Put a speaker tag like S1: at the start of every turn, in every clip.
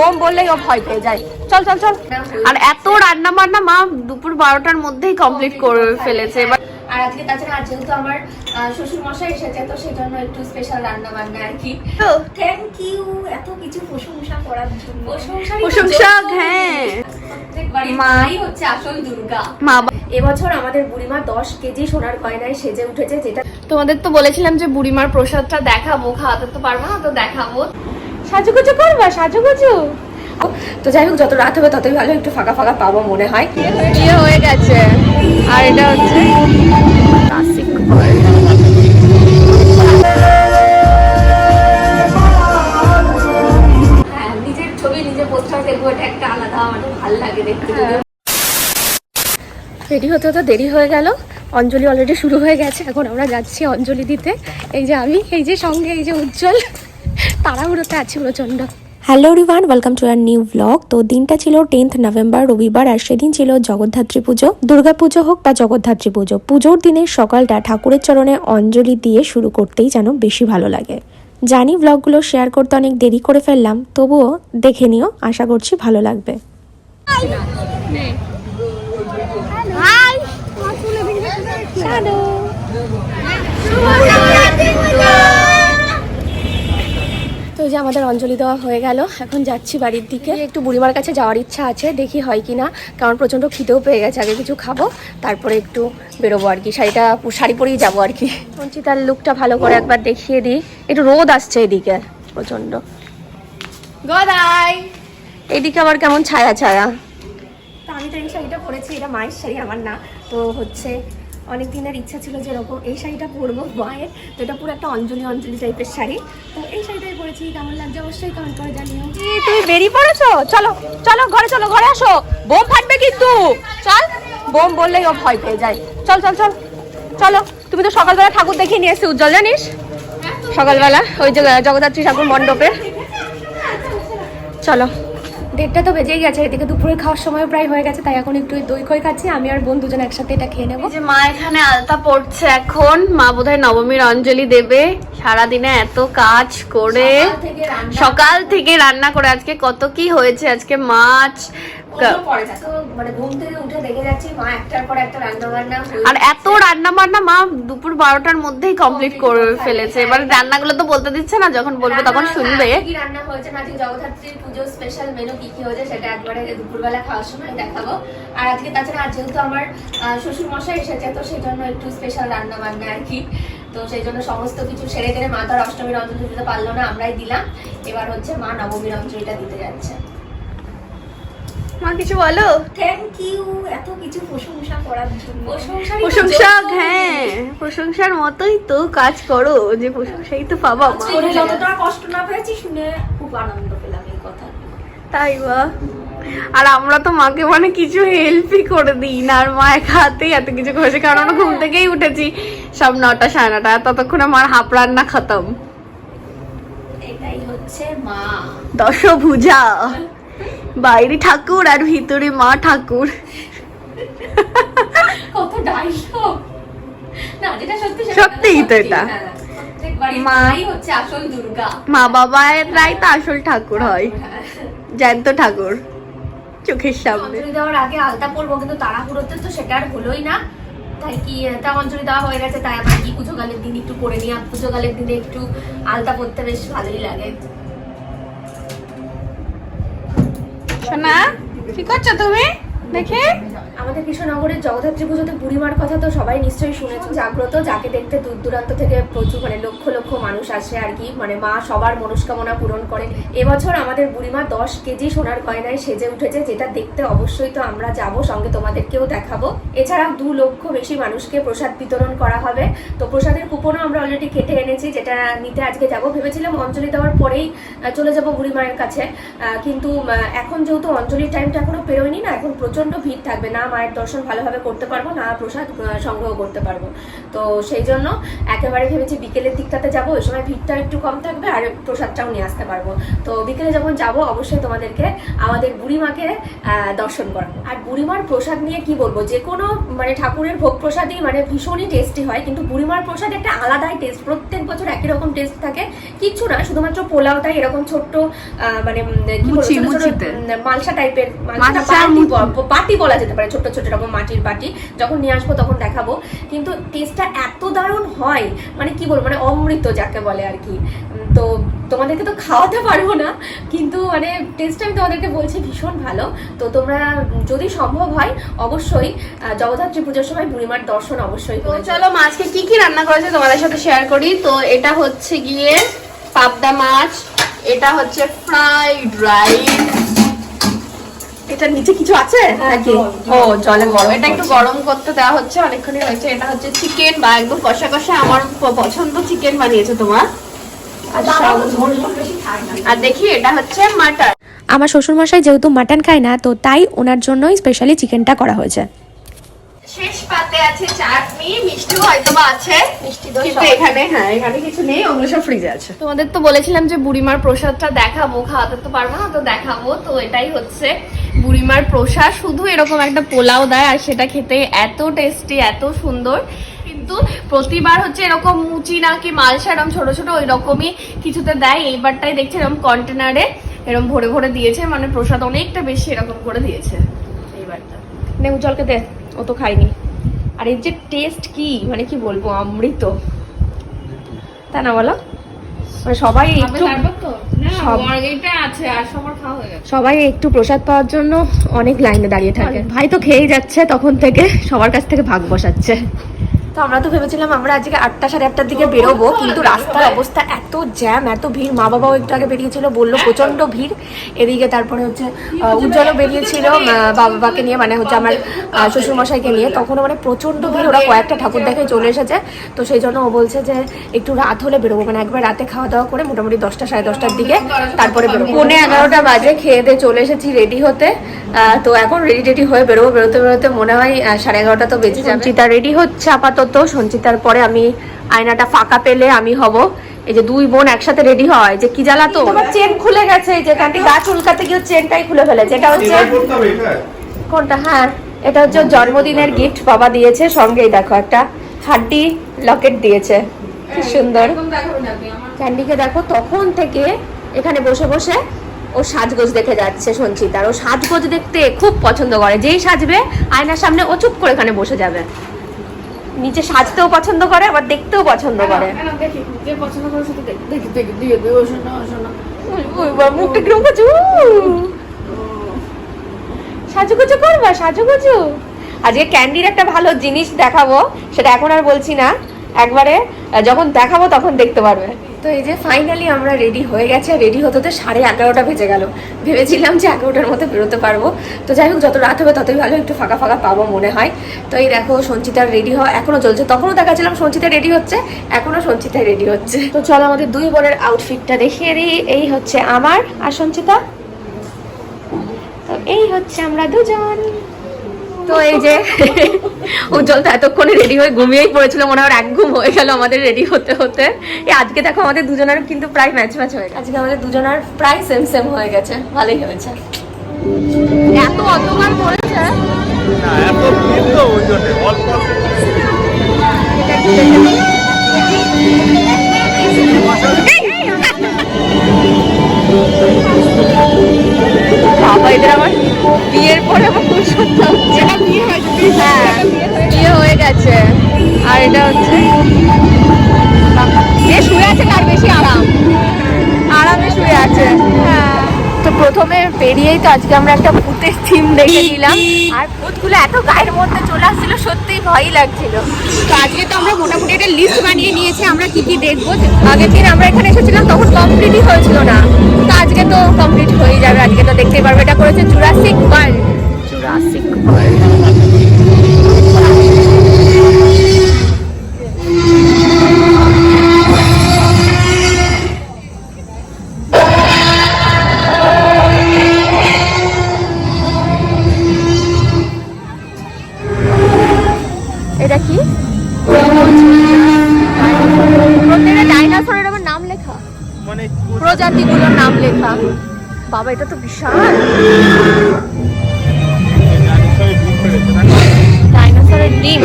S1: Bomb বললেই ও ভয় পেয়ে যায়। চল চল চল। আর এত রান্না বান্না মা দুপুর বারোটার মধ্যেই কমপ্লিট করে ফেলেছে। এবার
S2: আর আজকে তাছাড়া আজ যেহেতু আমার শ্বশুর মশাই এসেছে তো সেই একটু স্পেশাল রান্না বান্না আর কি। থ্যাংক ইউ এত কিছু প্রশংসা করার জন্য।
S1: প্রশংসা হ্যাঁ।
S2: মাই হচ্ছে আসল দুর্গা।
S1: মা
S2: এবছর আমাদের বুড়িমা দশ কেজি সোনার গয়নায় সেজে উঠেছে যেটা
S1: তোমাদের তো বলেছিলাম যে বুড়িমার প্রসাদটা দেখাবো খাওয়াতে তো পারব না তো দেখাবো। সাজুগুজু করবা সাজুগুজু?
S2: তো যাই হোক যত রাত হবে ততই ভালো একটু ফাঁকা ফাঁকা পাবো মনে হয়।
S1: বিয়ে হয়ে গেছে। আর এটা হচ্ছে ক্লাসিক।
S2: হ্যাঁ নিজের ছবি নিজে পোস্টার দেখব এটা একটা আলাদা মানে ভালো লাগে দেখতে।
S1: রেডি হতে হতে দেরি হয়ে গেল। অঞ্জলি অলরেডি শুরু হয়ে গেছে। এখন আমরা যাচ্ছি অঞ্জলি দিতে। এই যে আমি এই যে সঙ্গে এই যে উজ্জ্বল। তাড়াহুড়োতে আছি প্রচণ্ড
S3: hello Rivan welcome to our new vlog তো দিনটা ছিল টেন্থ নভেম্বর রবিবার আর সেদিন ছিল জগদ্ধাত্রী পুজো। দুর্গা পুজো হোক বা জগদ্ধাত্রী পুজো পুজোর দিনের সকালটা ঠাকুরের চরণে অঞ্জলি দিয়ে শুরু করতেই যেন বেশি ভালো লাগে। জানি ব্লগগুলো শেয়ার করতে অনেক দেরি করে ফেললাম তবুও দেখে নিও আশা করছি ভালো লাগবে।
S1: যে আমাদের অঞ্জলি দেওয়া হয়ে গেল। এখন যাচ্ছি বাড়ির দিকে। একটু বুড়িমার কাছে যাওয়ার ইচ্ছা আছে দেখি হয় কি না কারণ প্রচণ্ড খিদেও পেয়ে গেছে আগে কিছু খাব তারপরে একটু বেরোবো আর কি। শাড়িটা শাড়ি পরেই যাব আর কি। অঞ্চিতার লুকটা ভালো করে একবার দেখিয়ে দিই। একটু রোদ আসছে এদিকে প্রচণ্ড। গদাই! এইদিকে আবার কেমন ছায়া ছায়া?
S2: তো আমি তো এই শাড়িটা পরেছি এটা মায়ের শাড়ি আমার না। তো হচ্ছে অনেক দিনের ইচ্ছা ছিল যে এরকম এই শাড়িটা পরবো মায়ের, তো এটা পুরো একটা অঞ্জলি অঞ্জলি টাইপের শাড়ি। তো এই শাড়িটাই পরেছি, কেমন লাগছে অবশ্যই কমেন্ট করে জানিও।
S1: তুমি বেরিয়ে পড়েছো? চলো চলো, ঘরে চলো, ঘরে আসো। বোম ফাটবে কিন্তু। চল, বোম বললেই ও ভয় পেয়ে যায়। চল চল চল, চলো। তুমি তো সকালবেলা ঠাকুর দেখিয়ে নিয়ে এসছো, উজ্জ্বল জানিস? সকালবেলা ওই যে জগদ্ধাত্রী ঠাকুর মণ্ডপে। চলো।
S2: দেড়টা তো বেজেই গেছে এদিকে দুপুরে খাওয়ার সময় প্রায় হয়ে গেছে তাই এখন একটু দই খই খাচ্ছি আমি আর বোন দুজন একসাথে এটা খেয়ে নেব।
S1: যে মা এখানে আলতা পড়ছে এখন মা বোধহয় নবমীর অঞ্জলি দেবে সারাদিনে এত কাজ করে। সকাল থেকে রান্না করে আজকে কত কি হয়েছে আজকে মাছ
S2: মানে ঘুম থেকে উঠে দেখে যাচ্ছি মা একটার পর একটা রান্না বান্না
S1: আর এত রান্না বান্না মা দুপুর বারোটার মধ্যেই কমপ্লিট করে ফেলেছে। এবার রান্নাগুলো তো বলতে দিচ্ছে না যখন বলবে তখন শুনবে।
S2: কি রান্না হয়েছে? না জগদ্ধাত্রীর পুজো স্পেশাল মেনু কি কি হয়েছে সেটা একবারে দুপুরবেলা খাওয়ার সময় দেখাবো। আর আজকে তাছাড়া যেহেতু আমার শ্বশুর মশাই এসেছে তো সেই জন্য একটু স্পেশাল রান্না বান্না আর কি। তো সেই জন্য সমস্ত কিছু সেরে টেরে মা অষ্টমীর অঞ্জলি দিতে পারল না আমরাই দিলাম। এবার হচ্ছে মা নবমীর অঞ্জলিটা দিতে যাচ্ছে।
S1: মা কিছু বলো?
S2: থ্যাংক ইউ এত কিছু প্রশংসা করার জন্য।
S1: প্রশংসা হ্যাঁ প্রশংসার মতোই তো কাজ করো যে প্রশংসাই তো পাবা মা।
S2: করে যতটা কষ্ট না পেয়েছি শুনে খুব আনন্দ পেলাম এই কথা
S1: তাই বা আর আমরা তো মাকে মানে কিছু হেল্পই করে দিই না আর মা এক হাতেই এত কিছু করেছে কারণ আমরা ঘুম থেকেই উঠেছি। সব নটা সাড়ে নটা ততক্ষণে আমার হাফ রান্না খতম।
S2: এটাই হচ্ছে মা।
S1: দশভুজা। বাইরে ঠাকুর আর ভিতরে মা ঠাকুর।
S2: কত ডাইলগ। না যেটা সত্যি
S1: সত্যিই তো এটা।
S2: হ্যাঁ, মাই হচ্ছে আসল দুর্গা।
S1: মা বাবারাই তো আসল ঠাকুর হয়। জ্যান্ত ঠাকুর চোখের সামনে।
S2: অঞ্জলি দেওয়ার আগে আলতা পরবো কিন্তু তাড়াহুড়োতে তো সেটা আর হলোই না। তাই কি তা অঞ্জলি দেওয়া হয়ে গেছে তাই আবার কি পুজো গালের দিন একটু করে নিই আর পুজো গালের দিনে একটু আলতা পরতে বেশ ভালোই লাগে।
S1: সোনা কি করছ তুমি? দেখে।
S2: আমাদের কৃষ্ণনগরের জগদ্ধাত্রী পুজোতে বুড়িমার কথা তো সবাই নিশ্চয়ই শুনেছো জাগ্রত, যাকে দেখতে দূর দূরান্ত থেকে প্রচুর মানে লক্ষ লক্ষ মানুষ আসে আর কি। মানে মা সবার মনস্কামনা পূরণ করে। এবছর আমাদের বুড়িমা দশ কেজি সোনার গয়নায় সেজে উঠেছে, যেটা দেখতে অবশ্যই তো আমরা যাব, সঙ্গে তোমাদেরকেও দেখাবো। এছাড়াও দু লক্ষ বেশি মানুষকে প্রসাদ বিতরণ করা হবে। তো প্রসাদের কুপনও আমরা অলরেডি কেটে এনেছি, যেটা নিতে আজকে যাব। ভেবেছিলাম অঞ্জলি দেওয়ার পরেই চলে যাব বুড়িমায়ের কাছে। কিন্তু এখন যেহেতু অঞ্জলির টাইমটা এখনও পেরোয়নি না, এখন প্রচণ্ড ভিড় থাকবে। না মায়ের দর্শন ভালোভাবে করতে পারব না প্রসাদ সংগ্রহ করতে পারব। তো সেই জন্য একেবারে ভেবেছি বিকেলের দিকটাতে যাব ওই সময় ভিড়টা একটু কম থাকবে আর প্রসাদটাও নিয়ে আসতে পারব। তো বিকেলে যখন যাব অবশ্যই তোমাদেরকে আমাদের বুড়িমাকে দর্শন করাবো। আর বুড়িমার প্রসাদ নিয়ে কি বলব? যে কোনো মানে ঠাকুরের ভোগ প্রসাদই মানে ভীষণই টেস্টি হয় কিন্তু বুড়িমার প্রসাদ একটা আলাদাই টেস্ট প্রত্যেক বছর একই রকম টেস্ট থাকে। কিচ্ছু না শুধুমাত্র পোলাওটাই এরকম ছোট্ট আহ, মানে কি বলব মালসা টাইপের মালসা বাটি বলা যেতে পারে ছোট ছোট এরকম মাটির বাটি যখন নিয়ে আসব তখন দেখাবো। কিন্তু টেস্টটা এত দারুণ হয় মানে কি বলব মানে অমৃত যাকে বলে আর কি। তো তোমাদেরকে তো খাওয়াতে পারব না কিন্তু মানে টেস্ট আমি তোমাদেরকে বলছি ভীষণ ভালো। তো তোমরা যদি সম্ভব হয় অবশ্যই জগদ্ধাত্রী পুজোর সময় বুড়িমার দর্শন অবশ্যই
S1: তো চলো মাছকে কি কি রান্না করেছে তোমাদের সাথে শেয়ার করি। তো এটা হচ্ছে গিয়ে পাবদা মাছ এটা হচ্ছে ফ্রাইড রাইস
S2: এটা নিচে কিছু আছে নাকি? ও জলে। গরম
S1: এটা একটু গরম করতে দেওয়া হচ্ছে অনেকক্ষণই হয়েছে এটা হচ্ছে চিকেন বা একদম কষা কষা। আমার পছন্দ চিকেন বানিয়েছে তোমার। আর দেখি এটা হচ্ছে মাটন
S3: আমার শ্বশুরমশাই যেহেতু মাটন খায় না তো তাই ওনার জন্যই স্পেশালি চিকেনটা করা হয়েছে।
S1: শেষ পাতে আছে চাটনি মিষ্টি হয়তো আছে।
S2: মিষ্টি দই
S1: কিন্তু এখানে হ্যাঁ এখানে কিছু নেই ওগুলো সব ফ্রিজে আছে। তোমাদের তো বলেছিলাম যে বুড়িমার প্রসাদটা দেখাবো খাওয়াতে তো পারব না তো দেখাবো। তো এটাই হচ্ছে। বুড়িমার প্রসাদ শুধু এরকম একটা পোলাও দেয় আর সেটা খেতে এত টেস্টি এত সুন্দর। কিন্তু প্রতিবার হচ্ছে এরকম মুচি না কি মালসা এরকম ছোট ছোট ওই রকমই কিছুতে দেয়। এইবারটাই দেখছি এরকম কন্টেনারে এরকম ভরে ভরে দিয়েছে মানে প্রসাদ অনেকটা বেশি এরকম করে দিয়েছে। এইবারটা।
S2: নে উজ্জ্বলকে দে। ও তো খাইনি আর এর যে টেস্ট কি মানে কি বলব অমৃত। তা না বলো? মানে সবাই একটু সবাই একটু প্রসাদ পাওয়ার জন্য অনেক লাইনে দাঁড়িয়ে থাকে। ভাই তো খেয়েই যাচ্ছে তখন থেকে সবার কাছ থেকে ভাগ বসাচ্ছে। তো আমরা তো ভেবেছিলাম আমরা আজকে আটটা সাড়ে আটটার দিকে বেরোবো কিন্তু রাস্তার অবস্থা এত জ্যাম এত ভিড়। মা বাবাও একটু আগে বেরিয়েছিল বলল প্রচণ্ড ভিড়। এদিকে তারপরে হচ্ছে উজ্জ্বলও বেরিয়েছিল বাবাকে নিয়ে মানে হচ্ছে আমার শ্বশুরমশাইকে নিয়ে। তখনও মানে প্রচণ্ড ভিড় ওরা কয়েকটা ঠাকুর দেখে চলে এসেছে। তো সেই জন্য ও বলছে যে একটু রাত হলে বেরোবো। মানে একবার রাতে খাওয়া দাওয়া করে মোটামুটি দশটা সাড়ে দশটার দিকে তারপরে বেরোবো। পৌনে এগারোটা বাজে। খেয়ে দিয়ে চলে এসেছি রেডি হতে। আহ, তো এখন রেডি টেডি হয়ে বেরোবো। বেরোতে বেরোতে মনে হয় সাড়ে এগারোটা তো বেজে যাবে। সঞ্চিতা রেডি হচ্ছে আপাতত। সঞ্চিতার পরে আমি আয়নাটা ফাঁকা পেলে আমি হব। এই যে দুই বোন একসাথে রেডি হয় যে কি জ্বালা তো তোমার চেন খুলে গেছে এই যে কান্টি গাছ উল্কাতে গিয়ে চেনটাই খুলে ফেলেছে। এটা হচ্ছে কোনটা হ্যাঁ এটা হচ্ছে জন্মদিনের গিফট বাবা দিয়েছে। সঙ্গেই দেখো একটা হাড্ডি লকেট দিয়েছে। কি সুন্দর। ক্যান্ডিকে দেখো তখন থেকে এখানে বসে বসে ও সাজগোজ দেখে যাচ্ছে সঞ্চিতার। ও সাজগোজ দেখতে খুব পছন্দ করে। যেই সাজবে আয়নার সামনে ও চুপ করে এখানে বসে যাবে। নিচে সাজতেও পছন্দ করে আবার দেখতেও পছন্দ করে।
S1: দেখি যে পছন্দ করে
S2: মুখটা কিরম করছে সাজুগুজু করবা সাজুগুজু? আজকে ক্যান্ডির একটা ভালো জিনিস দেখাবো সেটা এখন আর বলছি না। একবারে যখন দেখাবো তখন দেখতে পারবে। তো এই যে ফাইনালি আমরা রেডি হয়ে গেছে রেডি হতে তো সাড়ে এগারোটা বেজে গেল। ভেবেছিলাম যে এগারোটার মধ্যে বেরোতে পারব। তো যাই হোক, যত রাত হবে ততই ভালো, একটু ফাঁকা ফাঁকা পাবো মনে হয়। তো এই দেখো, সঞ্চিতার রেডি হওয়া এখনও চলছে। তখনও দেখাচ্ছিলাম সঞ্চিতা রেডি হচ্ছে, এখনও সঞ্চিতাই রেডি হচ্ছে। তো চলো আমাদের দুই বোনের আউটফিটটা দেখিয়ে দিই। এই হচ্ছে আমার আর সঞ্চিতা। তো এই হচ্ছে আমরা দুজন। তো এই যে উজ্জ্বল তো এতক্ষণে রেডি হয়ে ঘুমিয়েই পড়েছিল মনে হয় এক ঘুম হয়ে গেল আমাদের রেডি হতে হতে এই আজকে দেখো আমাদের দুজনের কিন্তু প্রায় ম্যাচ ম্যাচ হয়ে গেছে আজকে আমাদের দুজনের প্রায় সেম সেম হয়ে গেছে ভালোই হয়েছে এত অতবার পড়েছে
S4: না এত ভিড় তো ওই অল্প
S2: বাবা এদের আমার বিয়ের পরে আমার খুব সত্য হচ্ছে। হ্যাঁ বিয়ে হয়ে গেছে। আর এটা হচ্ছে এ শুয়ে আছে কার বেশি আরামে প্রথমে পেরিয়েই তো আজকে আমরা একটা ভূতের থিম দেখে নিলাম। আর ভূতগুলো এত গায়ের মধ্যে চলে আসছিল সত্যিই ভয়ই লাগছিল। তো আজকে তো আমরা মোটামুটি একটা লিস্ট বানিয়ে নিয়েছি আমরা কি কি দেখব। আগের দিন আমরা এখানে এসেছিলাম তখন কমপ্লিটই হয়েছিল না। তো আজকে তো কমপ্লিট হয়ে যাবে। আজকে তো দেখতেই পারব এটা করেছে জুরাসিক ওয়ার্ল্ড জুরাসিক ওয়ার্ল্ড বাবা এটা তো বিশাল।
S4: ডাইনোসরের ডিম।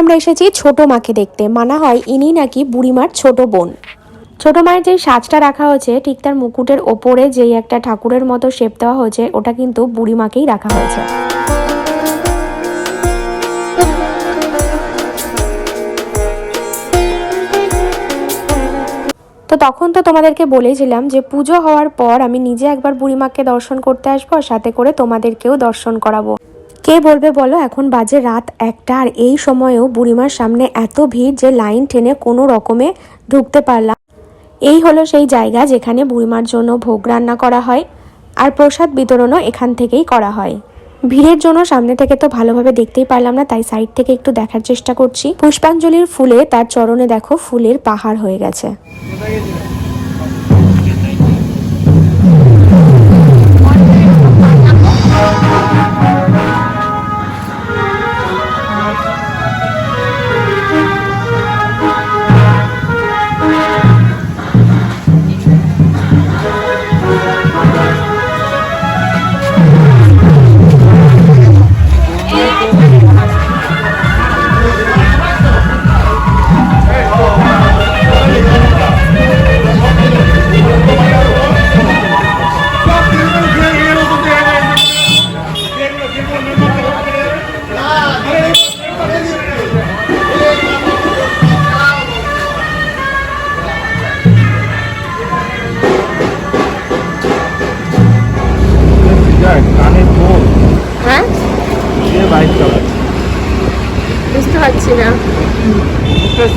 S3: আমরা এসেছি ছোট মাকে দেখতে। মানা হয় ইনি নাকি বুড়িমার ছোট বোন। ছোট মায়ের যে সাজটা রাখা হয়েছে, ঠিক তার মুকুটের ওপরে যেই একটা ঠাকুরের মতো শেপ দেওয়া হয়েছে, ওটা কিন্তু বুড়িমাকেই রাখা হয়েছে। তো তখন তো তোমাদেরকে বলেছিলাম যে পুজো হওয়ার পর আমি নিজে একবার বুড়িমাকে দর্শন করতে আসব সাথে করে তোমাদেরকেও দর্শন করাবো। কে বলবে বলো? এখন বাজে রাত একটা আর এই সময়েও বুড়িমার সামনে এত ভিড় যে লাইন টেনে কোনো রকমে ঢুকতে পারলাম। এই হলো সেই জায়গা যেখানে বুড়িমার জন্য ভোগ রান্না করা হয় আর প্রসাদ বিতরণও এখান থেকেই করা হয়। ভিড়ের জন্য সামনে থেকে তো ভালোভাবে দেখতেই পারলাম না, তাই সাইড থেকে একটু দেখার চেষ্টা করছি। পুষ্পাঞ্জলির ফুলে তার চরণে দেখো ফুলের পাহাড় হয়ে গেছে।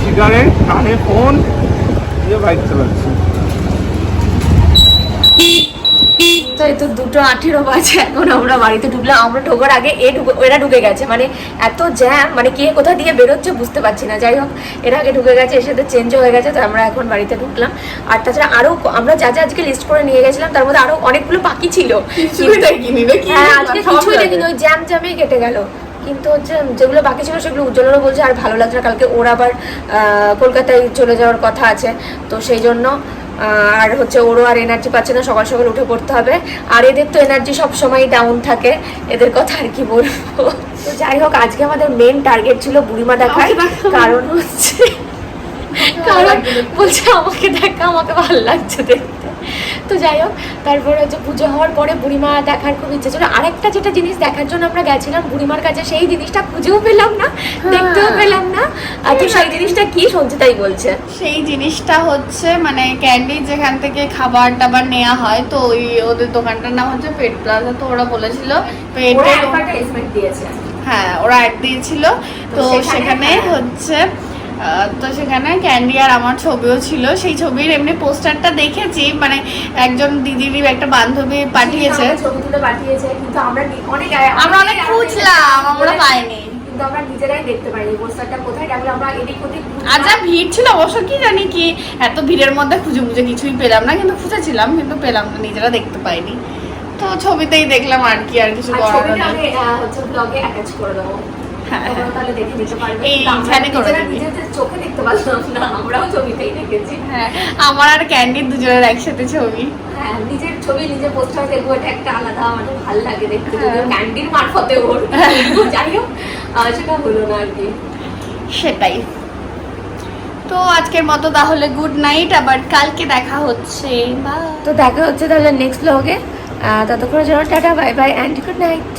S4: সিগারেট কানে ফোন দিয়ে বাইক চালাচ্ছে।
S2: তো এই তো দুটো আঠেরো বাজে এখন আমরা বাড়িতে ঢুকলাম। আমরা ঢোকার আগে এ ঢুকে এরা ঢুকে গেছে। মানে এত জ্যাম মানে কে কোথা দিয়ে বেরোচ্ছে বুঝতে পারছি না। যাই হোক এরা আগে ঢুকে গেছে এর সাথে চেঞ্জ হয়ে গেছে তো আমরা এখন বাড়িতে ঢুকলাম। আর তাছাড়া আরও আমরা যা যা আজকে লিস্ট করে নিয়ে গেছিলাম তার মধ্যে আরও অনেকগুলো বাকি ছিল। হ্যাঁ আজকে কিছুই দেখিনি ওই জ্যাম জ্যামেই কেটে গেল। কিন্তু হচ্ছে যেগুলো বাকি ছিল সেগুলো উজ্জ্বলেরও বলছে আর ভালো লাগছে না। কালকে ওর আবার কলকাতায় চলে যাওয়ার কথা আছে। তো সেই জন্য আর হচ্ছে ওরও আর এনার্জি পাচ্ছে না সকাল সকাল উঠে পড়তে হবে। আর এদের তো এনার্জি সব সময় ডাউন থাকে এদের কথা আর কি বলব। তো যাই হোক আজকে আমাদের মেন টার্গেট ছিল বুড়িমা দেখার। কারণ হচ্ছে কারণ বলছে আমাকে দেখা আমাকে ভালো লাগছে দেখতে। তো যাই হোক তারপরে হচ্ছে পুজো হওয়ার পরে বুড়িমা দেখার খুব ইচ্ছে ছিল। আরেকটা যেটা জিনিস দেখার জন্য আমরা গেছিলাম বুড়িমার কাছে সেই জিনিসটা খুঁজেও পেলাম না দেখতেও পেলাম না। আর তো সেই জিনিসটা কি সঞ্চিতাই বলছে?
S1: সেই জিনিসটা হচ্ছে মানে ক্যান্ডি যেখান থেকে খাবার টাবার নেওয়া হয় তো ওই ওদের দোকানটার নাম হচ্ছে পেট প্লাজা তো ওরা বলেছিল পেট
S2: দিয়েছে।
S1: হ্যাঁ ওরা অ্যাড দিয়েছিল। তো
S2: সেখানে- হ্যাঁ।
S1: হচ্ছে তো সেখানে ক্যান্ডি আর আমার ছবিও ছিল। সেই ছবির এমনি পোস্টারটা দেখেছি মানে একজন দিদির একটা বান্ধবী পাঠিয়েছে।
S2: আমাকে ছবি তুলে পাঠিয়েছে কিন্তু আমরা অনেক
S1: আমরা অনেক খুঁজলাম আমরা পাইনি।
S2: কিন্তু আমরা নিজেরাই দেখতে পাইনি পোস্টারটা কোথায় রাখলে আমরা এদিক ওদিক
S1: আর যা ভিড় ছিল অবশ্য কি জানি কি এত ভিড়ের মধ্যে খুঁজে খুঁজে কিছুই পেলাম না কিন্তু খুঁজেছিলাম কিন্তু পেলাম না নিজেরা দেখতে পাইনি। তো ছবিতেই দেখলাম আর কি আর কিছু করার
S2: হচ্ছে ব্লগে অ্যাটাচ করে দেবো।
S1: হ্যাঁ, হ্যাঁ।
S2: তাহলে দেখে নিতে পারবে।
S1: এই
S2: কিন্তু আমরা
S1: এখানে করে।
S2: নিজেরা
S1: দিবি।
S2: নিজেদের চোখে দেখতে পারলাম না আমরাও ছবিতেই দেখেছি।
S1: হ্যাঁ আমার আর ক্যান্ডির দুজনের একসাথে ছবি।
S2: হ্যাঁ নিজের ছবি নিজে পোস্টার দেখব এটা একটা আলাদা আমার ভালো লাগে দেখতে। ক্যান্ডির মারফতে ওর। যাই হোক সেটা হলো না আর কি।
S1: সেটাই। তো আজকের মতো তাহলে গুড নাইট আবার কালকে দেখা হচ্ছে।
S2: তো দেখা হচ্ছে তাহলে নেক্সট ব্লগে ততক্ষণের জন্য tata bye bye and good night